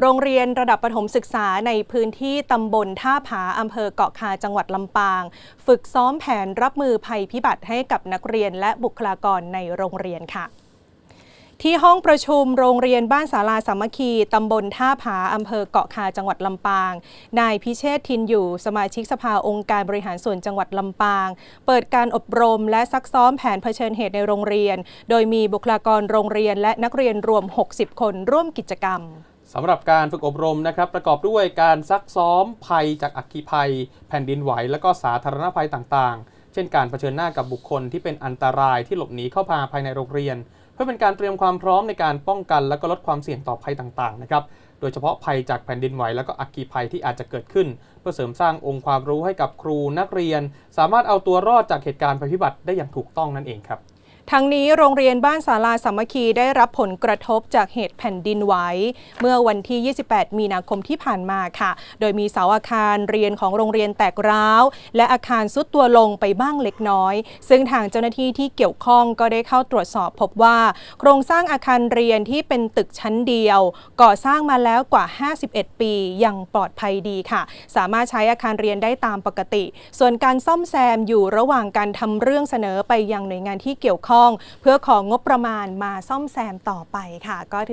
โรงเรียนระดับประถมศึกษาในพื้นที่ตำบลท่าผาอำเภอเกาะคาจังหวัดลำปาง ฝึกซ้อมแผนรับมือภัยพิบัติให้กับนักเรียนและบุคลากรในโรงเรียนค่ะที่ห้องประชุมโรงเรียนบ้านศาลาสามัคคี ตำบลท่าผา อำเภอเกาะคา จังหวัดลำปาง นายพิเชษทินอยู่ สมาชิกสภาองค์การบริหารส่วนจังหวัดลำปาง เปิดการอบรมและซักซ้อมแผนเผชิญเหตุในโรงเรียน โดยมีบุคลากรโรงเรียนและนักเรียนรวม 60 คนร่วมกิจกรรม สำหรับการฝึกอบรมนะครับประกอบด้วยการซักซ้อมภัยจากอัคคีภัย แผ่นดินไหว และก็สาธารณภัยต่างๆ เช่นการเผชิญหน้ากับบุคคลที่เป็นอันตรายที่หลบหนีเข้ามาภายในโรงเรียน เพื่อเป็นการเตรียมความพร้อมในการป้องกัน และก็ลดความเสี่ยงต่อภัยต่างๆนะครับโดยเฉพาะภัยจากแผ่นดินไหว และก็อัคคีภัยที่อาจจะเกิดขึ้น เพื่อเสริมสร้างองค์ความรู้ให้กับครูนักเรียน สามารถเอาตัวรอดจากเหตุการณ์ภัยพิบัติได้อย่างถูกต้องนั่นเองครับ ทั้งนี้โรงเรียนบ้านศาลาสามัคคีได้รับผลกระทบจากเหตุแผ่นดินไหวเมื่อวันที่ 28 มีนาคมที่ผ่านมาค่ะ โดยมีเสาอาคารเรียนของโรงเรียนแตกร้าว และอาคารซุดตัวลงไปบ้างเล็กน้อย ซึ่งทางเจ้าหน้าที่ที่เกี่ยวข้องก็ได้เข้าตรวจสอบพบว่า โครงสร้างอาคารเรียนที่เป็นตึกชั้นเดียว ก่อสร้างมาแล้วกว่า 51 ปียังปลอดภัยดีค่ะ สามารถใช้อาคารเรียนได้ตามปกติ ส่วนการซ่อมแซมอยู่ระหว่างการทำเรื่องเสนอไปยังหน่วยงานที่เกี่ยวข้ององ เพื่อของงบประมาณมาซ่อมแซมต่อไปค่ะ ก็ถือ